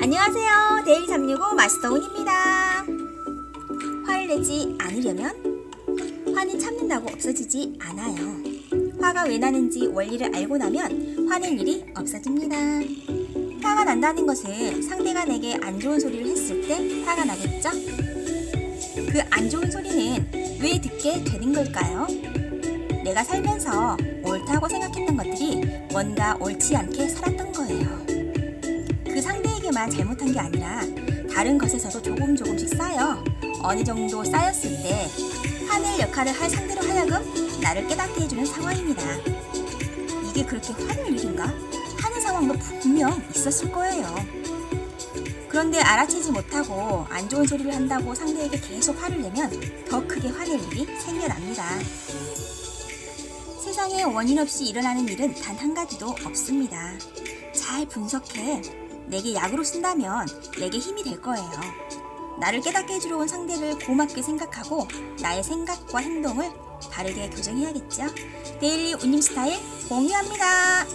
안녕하세요. 데일리 365 마스터 운입니다. 화를 내지 않으려면 화는 참는다고 없어지지 않아요. 화가 왜 나는지 원리를 알고 나면 화낼 일이 없어집니다. 화가 난다는 것은 상대가 내게 안 좋은 소리를 했을 때 화가 나겠죠? 그 안 좋은 소리는 왜 듣게 되는 걸까요? 내가 살면서 옳다고 생각했던 것들이 뭔가 옳지. 그 상대에게만 잘못한 게 아니라 다른 것에서도 조금 조금씩 쌓여 어느 정도 쌓였을 때 화낼 역할을 할 상대로 하여금 나를 깨닫게 해주는 상황입니다. 이게 그렇게 화낼 일인가? 하는 상황도 분명 있었을 거예요. 그런데 알아채지 못하고 안 좋은 소리를 한다고 상대에게 계속 화를 내면 더 크게 화낼 일이 생겨납니다. 세상에 원인 없이 일어나는 일은 단 한 가지도 없습니다. 잘 분석해 내게 약으로 쓴다면 내게 힘이 될 거예요. 나를 깨닫게 해주러 온 상대를 고맙게 생각하고 나의 생각과 행동을 바르게 교정해야겠죠. 데일리 운님 스타일 공유합니다.